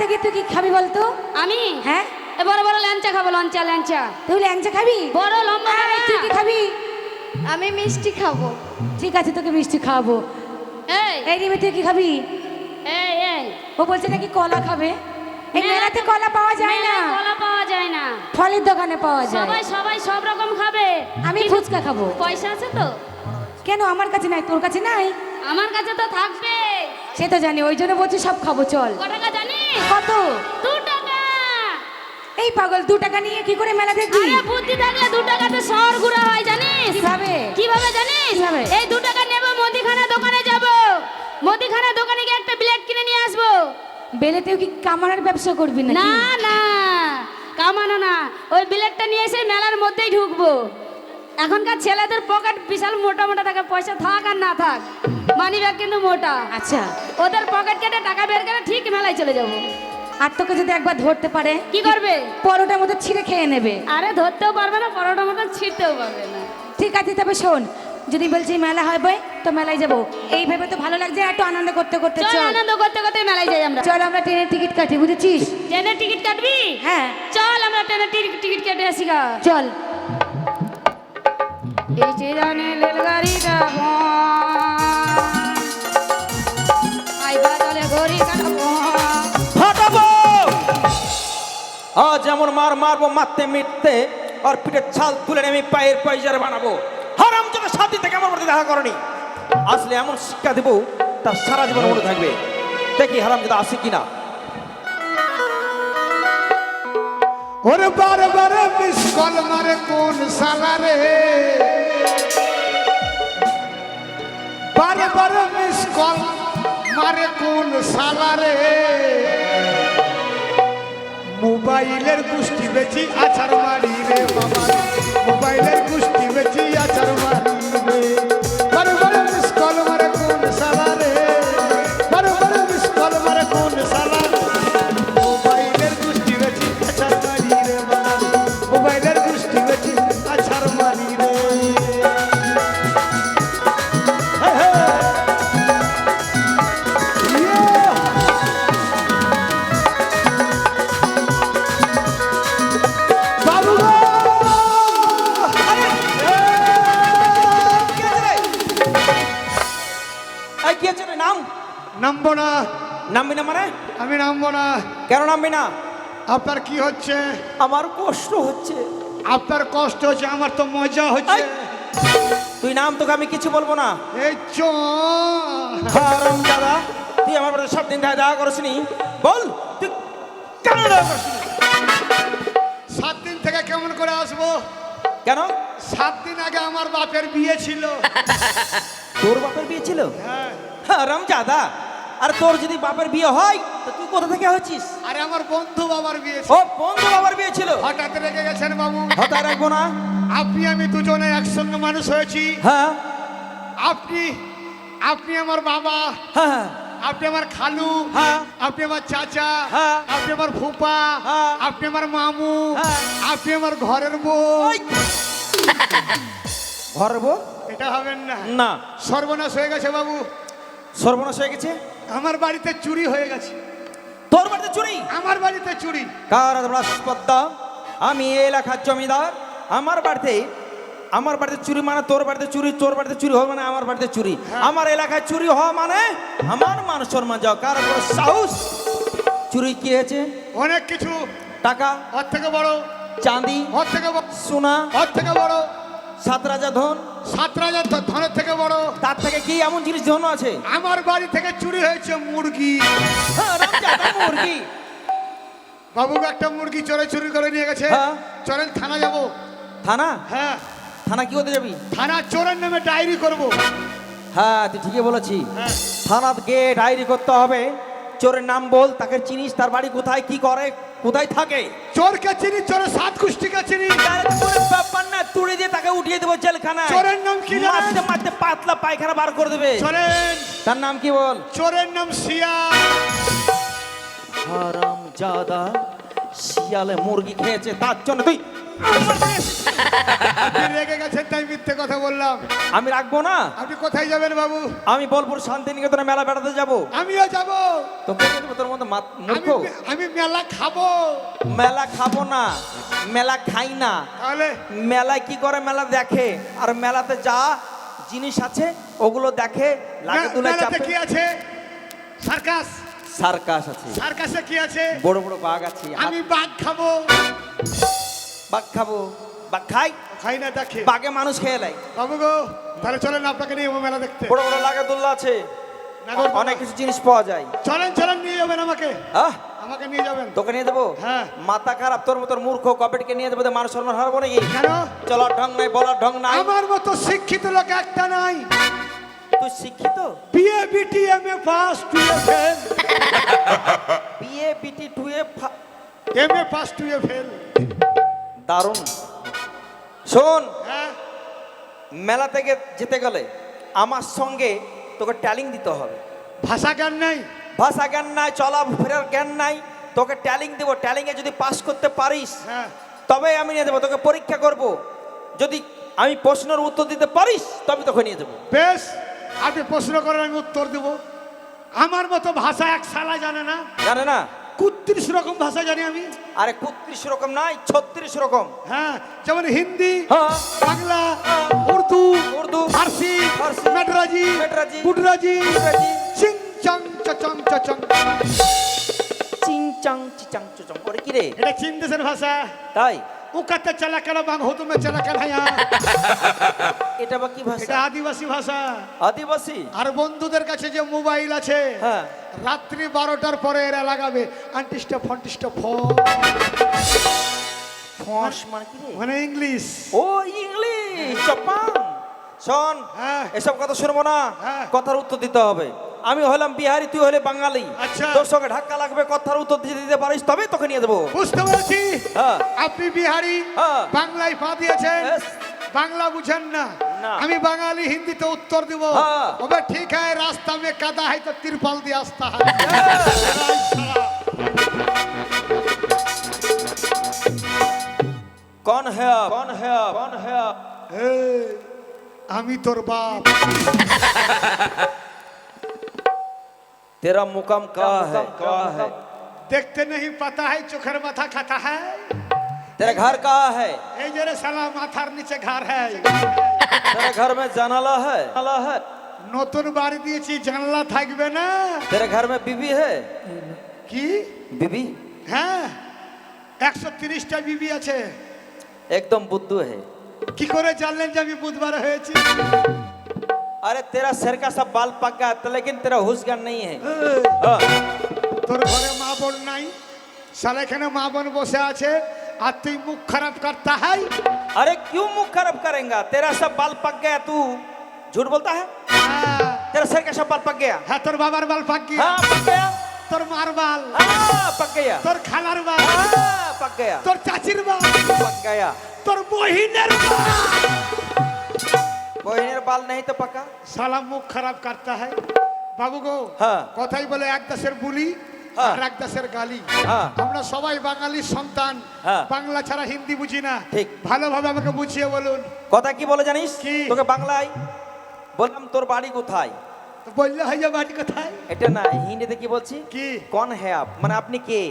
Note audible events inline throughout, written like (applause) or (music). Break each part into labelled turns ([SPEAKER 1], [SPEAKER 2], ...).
[SPEAKER 1] থেকে তুই কি খাবি বলতো?
[SPEAKER 2] আমি?
[SPEAKER 1] হ্যাঁ।
[SPEAKER 2] বড় বড় ল্যাংচা খাব লঞ্চা ল্যাংচা।
[SPEAKER 1] তুই ল্যাংচা খাবি?
[SPEAKER 2] বড় লম্বা
[SPEAKER 1] এই, তুই কি খাবি?
[SPEAKER 3] আমি মিষ্টি খাব।
[SPEAKER 1] ঠিক আছে তোকে মিষ্টি খাওয়াবো।
[SPEAKER 2] এই।
[SPEAKER 1] এই রিমে তুই কি খাবি?
[SPEAKER 2] এই এই।
[SPEAKER 1] ও বলছে নাকি কলা খাবে? এই মেলাতে কলা পাওয়া যায় না।
[SPEAKER 2] কলা পাওয়া যায় না।
[SPEAKER 1] ফলের দোকানে পাওয়া যায়।
[SPEAKER 2] সবাই সবাই সব রকম খাবে।
[SPEAKER 1] আমি ফুচকা খাব।
[SPEAKER 2] পয়সা আছে তো?
[SPEAKER 1] কেন? আমার কাছে নাই তোর কাছে নাই?
[SPEAKER 2] আমার কাছে তো থাকবে।
[SPEAKER 1] সে তো জানি ওই জন্য বলছি সব খাব চল। কত?
[SPEAKER 2] দু টাকা।
[SPEAKER 1] এই পাগল দু টাকা নিয়ে কি করে মেলা দেখবি?
[SPEAKER 2] আরে বুদ্ধি থাকলে দু টাকাতে শহর ঘোরা হয় জানিস?
[SPEAKER 1] কীভাবে?
[SPEAKER 2] কীভাবে জানিস? এই দু টাকা নেব মুদিখানা দোকানে যাব। মুদিখানা দোকানে গিয়ে একটা ব্লেড কিনে নিয়ে আসব।
[SPEAKER 1] বেলেতেও কি কামানোর ব্যবসা করবি না
[SPEAKER 2] না না কামানো না। ওই ব্লেডটা নিয়ে এসে মেলার মধ্যেই ঢুকবো। এখনকার ছেলেদের পকেট বিশাল মোটা মোটা থাকে পয়সা থাক আর না থাক। মানি ব্যাগ কিন্তু মোটা।
[SPEAKER 1] আচ্ছা।
[SPEAKER 2] ওদের পকেট কেটে টাকা বের করে ঠিক মেলায় চলে যাব।
[SPEAKER 1] আর তোকে যদি একবার ধরতে পারে
[SPEAKER 2] কি করবে?
[SPEAKER 1] পরোটার মতো ছিঁড়ে খেয়ে নেবে।
[SPEAKER 2] আরে ধরতেও পারবে না পরোটার মতন ছিঁড়তেও পারবে না।
[SPEAKER 1] ঠিক আছে তবে শোন যদি বলছি মেলা হবে তো মেলায় যাব। এই ভেবে তো ভালো লাগছে একটু আনন্দ করতে করতে
[SPEAKER 2] চল আনন্দ করতে করতে মেলায় যাই আমরা।
[SPEAKER 1] চল আমরা ট্রেনের টিকিট কাটি বুঝেছিস?
[SPEAKER 2] ট্রেনের টিকিট কাটবি?
[SPEAKER 1] হ্যাঁ।
[SPEAKER 2] চল আমরা ট্রেনের টিকিট টিকিট কেটে আসি গা।
[SPEAKER 1] চল।
[SPEAKER 2] এই যে জানে রেলগাড়িটা
[SPEAKER 4] মার মারবো, মারতে মিটতে, আর পিঠের ছাল তুলে আমি পায়ের পাইজার বানাবো। হারাম যত সাথী থেকে আমার মধ্যে দেখা করেনি। আসলে এমন শিক্ষা দেবো, তার সারা জীবন মনে থাকবে। দেখি হারাম যেটা আসে কিনা।
[SPEAKER 5] ওরে বারে বারে মিস কল মারে কোন সালারে বারে বারে মিস কল মারে কোন সালারে মোবাইলের কুষ্টি বেশি আছাড় মারি বাবা। নামবো না
[SPEAKER 4] নামবি না মানে?
[SPEAKER 5] আমি নামবো না
[SPEAKER 4] কেন নামবি না?
[SPEAKER 5] আপনার কি হচ্ছে?
[SPEAKER 4] আমার কষ্ট হচ্ছে।
[SPEAKER 5] আপনার কষ্ট হচ্ছে আমার তো মজা হচ্ছে।
[SPEAKER 4] তুই নাম তোকে আমি কিছু বলব না।
[SPEAKER 5] এই
[SPEAKER 4] দাদা তুই আমার বাড়িতে সব দিন দেখা করিসনি। বল তুই কেন দেখা
[SPEAKER 5] সাত দিন থেকে কেমন করে আসব?
[SPEAKER 4] কেন?
[SPEAKER 5] সাত দিন আগে আমার বাপের বিয়ে ছিল।
[SPEAKER 4] তোর বাপের বিয়ে ছিল?
[SPEAKER 5] হ্যাঁ।
[SPEAKER 4] হারাম দাদা আর তোর যদি বাপের বিয়ে হয় তো তুই কোথা থেকে হচ্ছিস
[SPEAKER 5] আরে আমার বন্ধু বাবার বিয়ে
[SPEAKER 4] ও বন্ধু বাবার বিয়ে ছিল?
[SPEAKER 5] হঠাৎ রেখে গেছেন বাবু।
[SPEAKER 4] হতায় রাখব না।
[SPEAKER 5] আপনি আমি দুজনে একসঙ্গে মানুষ হয়েছি।
[SPEAKER 4] হ্যাঁ।
[SPEAKER 5] আপনি আপনি আমার বাবা।
[SPEAKER 4] হ্যাঁ
[SPEAKER 5] আপনি আমার খালু।
[SPEAKER 4] হ্যাঁ।
[SPEAKER 5] আপনি আমার চাচা।
[SPEAKER 4] হ্যাঁ।
[SPEAKER 5] আপনি আমার ফুপা।
[SPEAKER 4] হ্যাঁ।
[SPEAKER 5] আপনি আমার মামু।
[SPEAKER 4] হ্যাঁ।
[SPEAKER 5] আপনি আমার ঘরের বউ।
[SPEAKER 4] ওই! ঘর বউ?
[SPEAKER 5] এটা হবেন না।
[SPEAKER 4] না।
[SPEAKER 5] সর্বনাশ হয়ে গেছে বাবু।
[SPEAKER 4] সর্বনাশ হয়ে গেছে?
[SPEAKER 5] আমার বাড়িতে চুরি হয়ে গেছে।
[SPEAKER 4] তোর বাড়িতে চুরি?
[SPEAKER 5] আমার বাড়িতে চুরি।
[SPEAKER 4] কার রাজপদ্দা আমি এই এলাকার জমিদার। আমার বাড়িতে আমার বাড়িতে চুরি মানে তোর বাড়িতে চুরি তোর বাড়িতে চুরি হওয়া মানে আমার বাড়িতে চুরি। আমার এলাকায় চুরি হওয়া মানে আমার মান সম্মান যাও। কার সাহস। চুরি কি হয়েছে?
[SPEAKER 5] অনেক কিছু।
[SPEAKER 4] টাকা
[SPEAKER 5] ওর থেকে বড়।
[SPEAKER 4] চাঁদি
[SPEAKER 5] ওর থেকে বড়।
[SPEAKER 4] সোনা
[SPEAKER 5] ওর থেকে বড়।
[SPEAKER 4] সাত রাজা ধন।
[SPEAKER 5] সাত রাজার ধ- ধনের থেকে বড়।
[SPEAKER 4] তার থেকে কি এমন জিনিস ধন আছে?
[SPEAKER 5] আমার বাড়ি থেকে চুরি হয়েছে মুরগি।
[SPEAKER 4] মুরগি।
[SPEAKER 5] বাবু একটা মুরগি চোরে চুরি করে নিয়ে গেছে। চলেন থানা যাব।
[SPEAKER 4] থানা?
[SPEAKER 5] হ্যাঁ।
[SPEAKER 4] থানা কি করতে যাবি?
[SPEAKER 5] থানা চোরের নামে ডায়েরি করব।
[SPEAKER 4] হ্যাঁ তুই ঠিকই বলেছি।
[SPEAKER 5] হ্যাঁ।
[SPEAKER 4] থানাত গিয়ে ডায়েরি করতে হবে। চোরের নাম বল তাকে চিনিস তার বাড়ি কোথায় কি করে? কোথায় থাকে?
[SPEAKER 5] চোরকে চিনি চোরের সাত কুষ্টিকে চিনি।
[SPEAKER 4] ব্যাপার না তুড়ে দিয়ে তাকে উঠিয়ে দেবো জেলখানা
[SPEAKER 5] চোরের নাম কি?
[SPEAKER 4] মারতে মারতে পাতলা পায়খানা বার করে দেবে।
[SPEAKER 5] চোরের
[SPEAKER 4] তার নাম কি বল?
[SPEAKER 5] চোরের নাম শিয়া
[SPEAKER 4] হারাম জাদা শিয়ালে মুরগি খেয়েছে তার জন্য তুই
[SPEAKER 5] রেগে গেছেন তাই মিথ্যে কথা বললাম।
[SPEAKER 4] আমি রাখব না?
[SPEAKER 5] আপনি কোথায় যাবেন বাবু?
[SPEAKER 4] আমি বোলপুর শান্তিনিকেতনে মেলা বেড়াতে যাব।
[SPEAKER 5] আমিও যাব।
[SPEAKER 4] তোকে তোর মতো মূর্খ?
[SPEAKER 5] আমি মেলা খাব।
[SPEAKER 4] মেলা খাব না। মেলা খাই না।
[SPEAKER 5] তাহলে?
[SPEAKER 4] মেলায় কি করে? মেলা দেখে। আর মেলাতে যা জিনিস আছে ওগুলো দেখে লাগে তুলে চাপে।
[SPEAKER 5] কি আছে? সার্কাস।
[SPEAKER 4] সার্কাস আছে।
[SPEAKER 5] সার্কাসে কি আছে?
[SPEAKER 4] বড় বড় বাঘ আছে।
[SPEAKER 5] আমি বাঘ খাব।
[SPEAKER 4] বাঘ খাব। বাঘ খাই?
[SPEAKER 5] খাই না দেখে
[SPEAKER 4] বাঘে মানুষ খেয়ে নেয়।
[SPEAKER 5] বাবু গো তাহলে চলেন আপনাকে নিয়ে মেলা দেখতে।
[SPEAKER 4] বড় বড় লাগে দুল্লা আছে অনেক কিছু জিনিস পাওয়া যায়।
[SPEAKER 5] চলেন চলেন নিয়ে যাবেন আমাকে।
[SPEAKER 4] আহ!
[SPEAKER 5] আমাকে নিয়ে যাবেন।
[SPEAKER 4] তোকে নিয়ে দেবো?
[SPEAKER 5] হ্যাঁ।
[SPEAKER 4] মাথা খারাপ তোর মতো মূর্খ কপেটকে নিয়ে দেবো তো মানুষ সম্মান হারবো নাকি?
[SPEAKER 5] কেন?
[SPEAKER 4] চলার ঢং নাই বলার ঢং নাই।
[SPEAKER 5] আমার মতো শিক্ষিত লোক একটা নাই।
[SPEAKER 4] তুই শিক্ষিত?
[SPEAKER 5] BA BT M A pass টুয়ে ফেল
[SPEAKER 4] বিয়ে পিটি টুয়ে
[SPEAKER 5] এম এ পাস টুয়ে ফেল
[SPEAKER 4] দারুণ। শোন।
[SPEAKER 5] হ্যাঁ।
[SPEAKER 4] মেলা থেকে যেতে গেলে আমার সঙ্গে তোকে ট্যালিং দিতে হবে।
[SPEAKER 5] ভাষা জ্ঞান নেই?
[SPEAKER 4] ভাষা জ্ঞান নাই চলা ফেরার জ্ঞান নাই। তোকে ট্যালিং দেবো ট্যালিংয়ে যদি পাস করতে পারিস
[SPEAKER 5] হ্যাঁ।
[SPEAKER 4] তবে আমি নিয়ে দেবো তোকে পরীক্ষা করব। যদি আমি প্রশ্নের উত্তর দিতে পারিস তবে তোকে নিয়ে দেবো
[SPEAKER 5] বেশ আপনি প্রশ্ন করেন আমি উত্তর দেব। আমার মতো ভাষা এক সালা জানে না।
[SPEAKER 4] জানে না?
[SPEAKER 5] কুত্রিশ রকম ভাষা জানি আমি।
[SPEAKER 4] আরে কুত্রিশ রকম নাই ছত্রিশ রকম।
[SPEAKER 5] হ্যাঁ যেমন হিন্দি
[SPEAKER 4] হ্যাঁ।
[SPEAKER 5] বাংলা উর্দু
[SPEAKER 4] উর্দু,
[SPEAKER 5] ফার্সি
[SPEAKER 4] ফার্সি,
[SPEAKER 5] মেডরাজি
[SPEAKER 4] মেডরাজি,
[SPEAKER 5] গুডরাজি চিং চাং চচং চচং।
[SPEAKER 4] চিং চাং চিচাং চুচং করে কি রে?
[SPEAKER 5] এটা চীন দেশের ভাষা।
[SPEAKER 4] তাই?
[SPEAKER 5] উকাতে চালা কেন বাং হুতুমে চালা কেন (laughs)
[SPEAKER 4] এটা বা কি
[SPEAKER 5] এটা
[SPEAKER 4] ভাষা
[SPEAKER 5] আদিবাসী ভাষা।
[SPEAKER 4] আদিবাসী?
[SPEAKER 5] আর বন্ধুদের কাছে যে মোবাইল আছে
[SPEAKER 4] হ্যাঁ।
[SPEAKER 5] রাত্রি বারোটার পরে এরা লাগাবে। আন্টিস্টা ফন্টিস্টা ফ।
[SPEAKER 4] ফস মানে কি?
[SPEAKER 5] মানে ইংলিশ।
[SPEAKER 4] ও ইংলিশ চপাং শোন
[SPEAKER 5] হ্যাঁ।
[SPEAKER 4] এসব কথা শুনব না।
[SPEAKER 5] হ্যাঁ।
[SPEAKER 4] কথার উত্তর দিতে হবে। আমি হলাম বিহারি তুই হলে বাঙালি।
[SPEAKER 5] আচ্ছা।
[SPEAKER 4] তোর সঙ্গে ধাক্কা লাগবে কথার উত্তর দিতে দিতে পারিস তবে তোকে নিয়ে দেবো।
[SPEAKER 5] বুঝতে পেরেছি।
[SPEAKER 4] হ্যাঁ।
[SPEAKER 5] আপনি বিহারি
[SPEAKER 4] হ্যাঁ।
[SPEAKER 5] বাংলায় পা দিয়েছেন। বাংলা বুঝেন না। আমি বাঙালি হিন্দিতে উত্তর দিব।
[SPEAKER 4] হ্যাঁ।
[SPEAKER 5] তবে ঠিক হ্যাঁ রাস্তা মে কাদা হয় তো তিরপাল দিয়ে আসতা
[SPEAKER 4] কন হ্যা কন হ্যা কন
[SPEAKER 5] হ্যা আমি তোর বাপ। (laughs)
[SPEAKER 4] तेरा मुकाम कहाँ है कहाँ है
[SPEAKER 5] দেখতে नहीं पता है চোখের মাথা খাতা है
[SPEAKER 4] तेरा घर कहाँ है
[SPEAKER 5] এই যে রে শালা মাথার নিচে ঘর है
[SPEAKER 4] तेरे घर में जनाला है जनाला है
[SPEAKER 5] নতুন বাড়ি দিয়েছি জানলা থাকবে না
[SPEAKER 4] तेरे घर में बीबी है
[SPEAKER 5] কি
[SPEAKER 4] बीबी
[SPEAKER 5] হ্যাঁ একশো তিরিশটা বিবি আছে
[SPEAKER 4] एकदम बुद्धू है
[SPEAKER 5] কি করে জানলেন যে আমি বুধবার হয়েছি
[SPEAKER 4] अरे तेरा सिर का सब बाल पक गया तो लेकिन तेरा हुस ज्ञान नहीं है
[SPEAKER 5] এই,
[SPEAKER 4] हाँ।
[SPEAKER 5] তোর ঘরে মা বোন নাই শালা এখানে মা বোন বসে আছে আর তুই মুখ খারাপ করতা है
[SPEAKER 4] अरे क्यों मुंह खराब करेगा तेरा सब बाल पक गया तू झूठ बोलता है
[SPEAKER 5] হ্যাঁ,
[SPEAKER 4] तेरा सिर का सब बाल पक गया
[SPEAKER 5] হ্যাঁ তোর বাবার বাল পাক গিয়া
[SPEAKER 4] हाँ पक गया
[SPEAKER 5] তোর মার বাল
[SPEAKER 4] हाँ पक गया
[SPEAKER 5] তোর খালার বাল
[SPEAKER 4] हाँ पक गया
[SPEAKER 5] তোর চাচির বাল
[SPEAKER 4] पक गया
[SPEAKER 5] তোর বহিনের বাল
[SPEAKER 4] बहनेर बाल नहीं तो पका
[SPEAKER 5] শালা মুখ খারাপ করতা है বাবু গো
[SPEAKER 4] হ্যাঁ।
[SPEAKER 5] কথাই বলে এক দেশের বুলি
[SPEAKER 4] হ্যাঁ।
[SPEAKER 5] আর এক দেশের গালি
[SPEAKER 4] হ্যাঁ।
[SPEAKER 5] আমরা সবাই বাঙালির সন্তান
[SPEAKER 4] হ্যাঁ।
[SPEAKER 5] বাংলা ছাড়া হিন্দি বুঝি না
[SPEAKER 4] ঠিক।
[SPEAKER 5] ভালোভাবে আমাকে বুঝিয়ে বলুন
[SPEAKER 4] কথা কি বলে জানিস
[SPEAKER 5] কি?
[SPEAKER 4] তোকে বাংলায় বললাম তোর বাড়ি কোথায়
[SPEAKER 5] তো বললে হয় যে বাড়ি কোথায়
[SPEAKER 4] এটা না হিন্দিতে কি বলছি
[SPEAKER 5] কি
[SPEAKER 4] কোন হ্যাঁ আপ মানে আপনি কে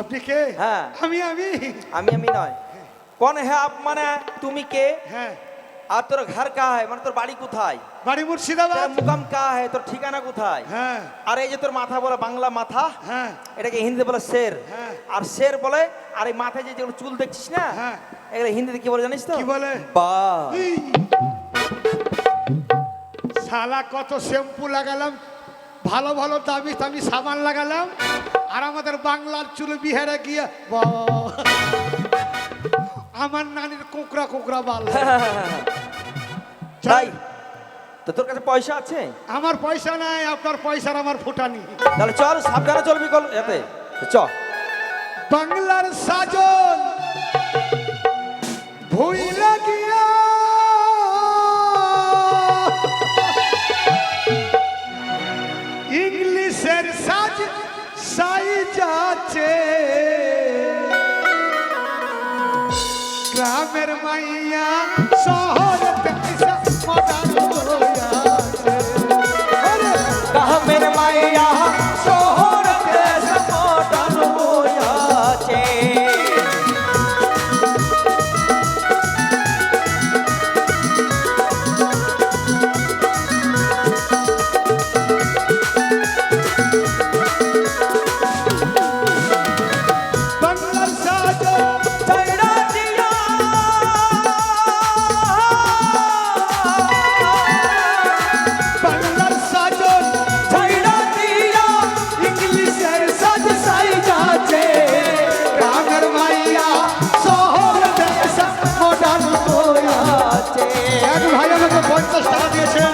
[SPEAKER 5] আপনি কে
[SPEAKER 4] হ্যাঁ।
[SPEAKER 5] আমি আমি
[SPEAKER 4] আমি আমি নয় কোন হ্যাঁ আপ মানে তুমি কে
[SPEAKER 5] হ্যাঁ
[SPEAKER 4] আর তোর ঘর কা হয় মানে তোর বাড়ি কোথায়?
[SPEAKER 5] বাড়ি মুর্শিদাবাদ।
[SPEAKER 4] মুকাম কা হয় তোর ঠিকানা কোথায়?
[SPEAKER 5] হ্যাঁ।
[SPEAKER 4] আর এই যে তোর মাথা বলে বাংলা মাথা
[SPEAKER 5] হ্যাঁ।
[SPEAKER 4] এটাকে হিন্দিতে বলে শের।
[SPEAKER 5] হ্যাঁ।
[SPEAKER 4] আর শের বলে আর এই মাথায় যে যেগুলো চুল দেখছিস না
[SPEAKER 5] হ্যাঁ।
[SPEAKER 4] এগুলো হিন্দিতে কি বলে জানিস তো?
[SPEAKER 5] কি বলে?
[SPEAKER 4] বা।
[SPEAKER 5] শালা কত শ্যাম্পু লাগালাম ভালো ভালো দামি দামি সাবান লাগালাম আর আমাদের বাংলার চুল বিহারে গিয়ে বাবা। আমার নানির কোকরা কোকরা বাল।
[SPEAKER 4] তাই? তো তোর কাছে পয়সা আছে?
[SPEAKER 5] আমার পয়সা নাই আপনার পয়সার আমার ফুটানি।
[SPEAKER 4] তাহলে চল সাবধানে চলবি কল এতে চ।
[SPEAKER 5] বাংলার সাজন ভুইলা
[SPEAKER 4] গ্রামের মাইয়া
[SPEAKER 5] শহর
[SPEAKER 4] এসে পঞ্চাশ টাকা দিয়েছেন।